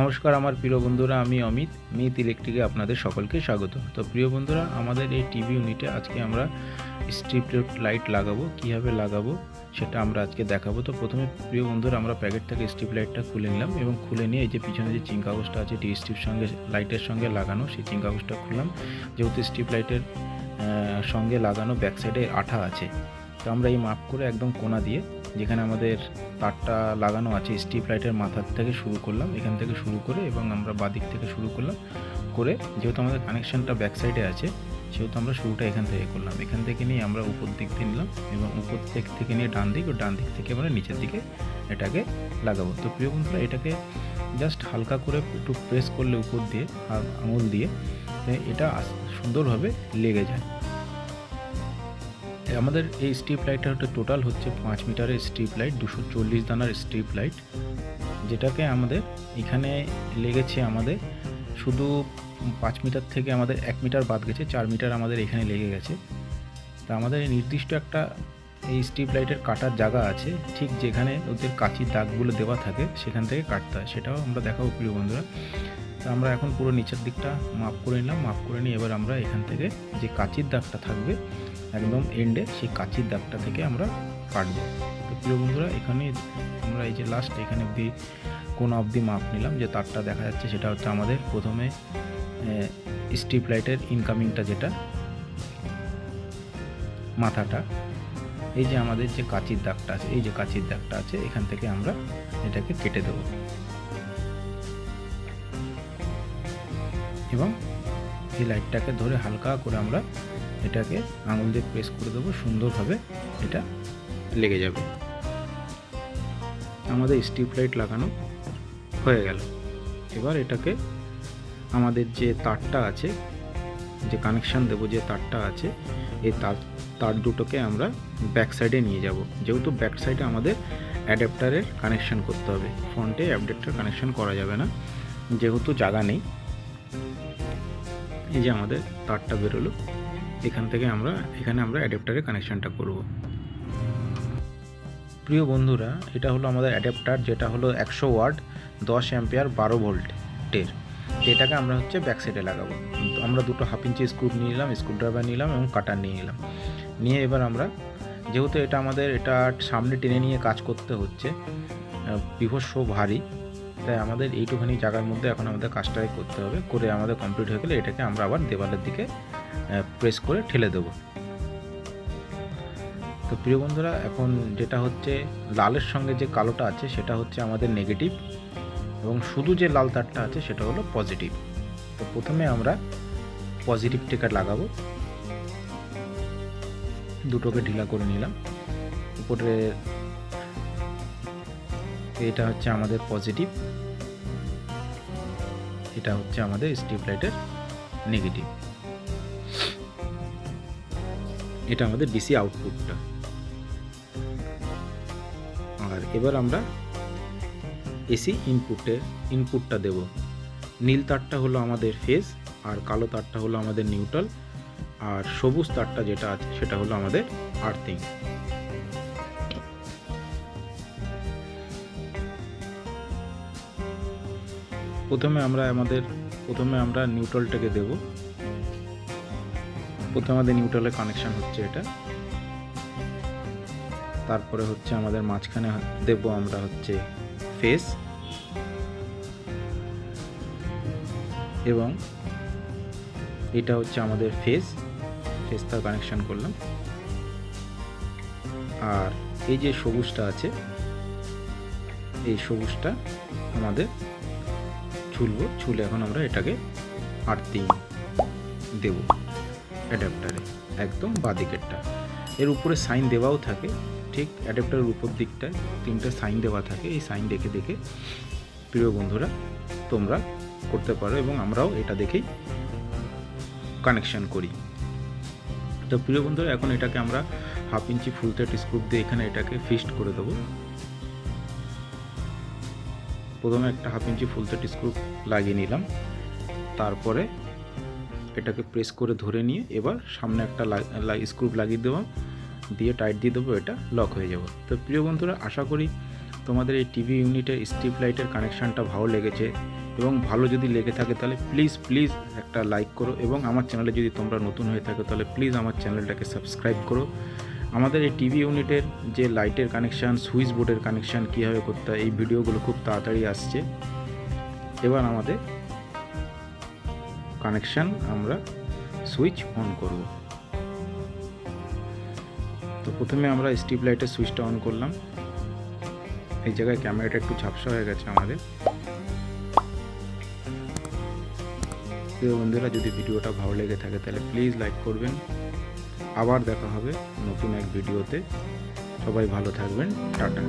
নমস্কার আমার প্রিয় বন্ধুরা, আমি অমিত, মিত ইলেকট্রিকে আপনাদের সকলকে স্বাগত। তো প্রিয় বন্ধুরা, আমাদের এই টিভি ইউনিটে আজকে আমরা স্ট্রিপ লাইট লাগাবো, কীভাবে লাগাবো সেটা আমরা আজকে দেখাবো। তো প্রথমে প্রিয় বন্ধুরা, আমরা প্যাকেট থেকে স্ট্রিপ লাইটটা খুলে নিলাম এবং খুলে নিয়ে এই যে পিছনে যে চিং কাগজটা আছে টি স্ট্রিপ সঙ্গে, লাইটের সঙ্গে লাগানো, সেই চিং কাগজটা খুললাম। যেহেতু স্ট্রিপ লাইটের সঙ্গে লাগানো ব্যাক সাইডে আঠা আছে, তো আমরা এই মাপ করে একদম কোনা দিয়ে যেখানে আমাদের তারটা লাগানো আছে স্ট্রিপ লাইটের মাথার থেকে শুরু করলাম, এখান থেকে শুরু করে এবং আমরা বাদিক থেকে শুরু করলাম, করে যেহেতু আমাদের কানেকশানটা ব্যাক সাইডে আছে, সেহেতু আমরা শুরুটা এখান থেকে করলাম। এখান থেকে নিয়ে আমরা উপর দিক দিয়ে নিলাম এবং উপর দিক থেকে নিয়ে ডান দিক ও ডান দিক থেকে আমরা নিচের দিকে এটাকে লাগাবো। তো প্রিয় বন্ধুরা, এটাকে জাস্ট হালকা করে একটু প্রেস করলে উপর দিয়ে আঙুল দিয়ে এটা সুন্দরভাবে লেগে যায়। আমাদের এই স্ট্রিপ লাইটটা হচ্ছে টোটাল হচ্ছে পাঁচ মিটারের স্ট্রিপ লাইট, দুশো চল্লিশ দানার স্ট্রিপ লাইট, যেটাকে আমাদের এখানে লেগেছে আমাদের শুধু পাঁচ মিটার থেকে আমাদের এক মিটার বাদ গেছে, চার মিটার আমাদের এখানে লেগে গেছে। তা আমাদের নির্দিষ্ট একটা এই স্ট্রিপ লাইটের কাটার জায়গা আছে, ঠিক যেখানে ওদের কাঁচির দাগগুলো দেওয়া থাকে সেখান থেকে কাটতে হয়, সেটাও আমরা দেখাবো প্রিয় বন্ধুরা। তা আমরা এখন পুরো নিচের দিকটা মাপ করে নিলাম, মাপ করে নিয়ে এবার আমরা এখান থেকে যে কাঁচির দাগটা থাকবে একদম এন্ডে সেই কাঁচির দাগটা থেকে আমরা কাটবো। তো প্রিয় বন্ধুরা, এখানে আমরা এই যে লাস্ট এখানে অবধি কোন অবধি মাপ নিলাম। যে তারটা দেখা যাচ্ছে সেটা হচ্ছে আমাদের প্রথমে স্ট্রিপ লাইটের ইনকামিংটা যেটা, মাথাটা। এই যে আমাদের যে কাঁচির দাগটা আছে, এই যে কাঁচির দাগটা আছে, এখান থেকে আমরা এটাকে কেটে দেবো। এবং এই লাইটটাকে ধরে হালকা করে আমরা এটাকে আঙুল দিয়ে প্রেস করে দেবো, সুন্দরভাবে এটা লেগে যাবে। আমাদের স্ট্রিপ লাইট লাগানো হয়ে গেল। এবার এটাকে আমাদের যে তারটা আছে, যে কানেকশান দেবো যে তারটা আছে, এই তার তার দুটোকে আমরা ব্যাক সাইডে নিয়ে যাব। যেহেতু ব্যাক সাইডে আমাদের অ্যাডাপ্টারের কানেকশান করতে হবে ফ্রন্টে অ্যাডাপ্টার কানেকশান করা যাবে না, যেহেতু জায়গা নেই। এই যে আমাদের তারটা বেরোলো। এখান থেকে আমরা, এখানে আমরা অ্যাডাপ্টারের কানেকশানটা করব। প্রিয় বন্ধুরা, এটা হলো আমাদের অ্যাডাপ্টার যেটা হলো একশো ওয়াট, দশ অ্যাম্পিয়ার, বারো ভোল্টের। এটাকে আমরা হচ্ছে ব্যাক সাইডে লাগাবো। আমরা দুটো হাফ ইঞ্চি স্ক্রু নিয়ে নিলাম স্ক্রু ড্রাইভার নিলাম এবং কাটার নিয়ে নিলাম। নিয়ে এবার আমরা, যেহেতু এটা আমাদের, এটা সামনে টেনে নিয়ে কাজ করতে হচ্ছে বিভৎস ভারী, তাই আমাদের এইটুখানি জায়গার মধ্যে এখন আমাদের কাজটাই করতে হবে। করে আমাদের কমপ্লিট হয়ে গেলে এটাকে আমরা আবার দেওয়ালের দিকে প্রেস করে ঠেলে দেবো। তো প্রিয় বন্ধুরা, এখন যেটা হচ্ছে লালের সঙ্গে যে কালোটা আছে, সেটা হচ্ছে আমাদের নেগেটিভ এবং শুধু যে লাল তারটা আছে, সেটা হলো পজিটিভ তো প্রথমে আমরা পজিটিভ টিকার লাগাবো। দুটোকে ঢিলা করে নিলাম। উপরে এটা হচ্ছে আমাদের পজিটিভ এটা হচ্ছে আমাদের স্ট্রিপ লাইটের নেগেটিভ এটা আমাদের ডিসি আউটপুটটা আর এবার আমরা এসি ইনপুটে ইনপুটটা দেব। নীল তারটা হলো আমাদের ফেজ আর কালো তারটা হলো আমাদের নিউট্রাল আর সবুজ তারটা যেটা আছে সেটা হলো আমাদের আর্থিং প্রথমে আমরা আমাদের, প্রথমে আমরা নিউট্রালটাকে দেব। প্রথমে আমাদের নিউট্রালের কানেকশান হচ্ছে এটা। তারপরে হচ্ছে আমাদের মাঝখানে দেব আমরা হচ্ছে ফেস এবং এটা হচ্ছে আমাদের ফেস ফেস তার কানেকশন করলাম। আর এই যে সবুজটা আছে, এই সবুজটা আমাদের ছুলবো। ছুলে এখন আমরা এটাকে আর্থিং দেব। অ্যাডাপ্টারে, একদম বাদিকেরটা। এর উপরে সাইন দেওয়াও থাকে, ঠিক অ্যাডাপ্টারের উপর দিকটায় তিনটে সাইন দেওয়া থাকে, এই সাইন দেখে দেখে প্রিয় বন্ধুরা, তোমরা করতে পারো এবং আমরাও এটা দেখেই কানেকশন করি। তো প্রিয় বন্ধুরা, এখন এটাকে আমরা হাফ ইঞ্চি ফুল থেট স্ক্রুপ দিয়ে এখানে এটাকে ফিক্সড করে দেবো। প্রথমে একটা হাফ ইঞ্চি ফুল থেট স্ক্রু লাগিয়ে নিলাম। তারপরে এটাকে প্রেস করে ধরে নিয়ে এবার সামনে একটা স্ক্রু লাগিয়ে দেবো। দিয়ে টাইট দিয়ে দেবো, এটা লক হয়ে যাব। তো প্রিয় বন্ধুরা, আশা করি তোমাদের এই টিভি ইউনিটের স্ট্রিপ লাইটের কানেকশানটা ভালো লেগেছে। এবং ভালো যদি লেগে থাকে, তাহলে প্লিজ প্লিজ একটা লাইক করো। এবং আমার চ্যানেলে যদি তোমরা নতুন হয়ে থাকো, তাহলে প্লিজ আমার চ্যানেলটাকে সাবস্ক্রাইব করো। আমাদের এই টিভি ইউনিটের যে লাইটের কানেকশান সুইচ বোর্ডের কানেকশান কীভাবে করতে হয়, এই ভিডিওগুলো খুব তাড়াতাড়ি আসছে। এবার আমাদের কানেকশান আমরা সুইচ অন করব। তো প্রথমে আমরা স্ট্রিপ লাইটের সুইচটা অন করলাম। এই জায়গায় ক্যামেরাটা একটু ঝাপসা হয়ে গেছে আমাদের। প্রিয় বন্ধুরা, যদি ভিডিওটা ভালো লেগে থাকে, তাহলে প্লিজ লাইক করবেন। আবার দেখা হবে নতুন এক ভিডিওতে। সবাই ভালো থাকবেন। টাটা।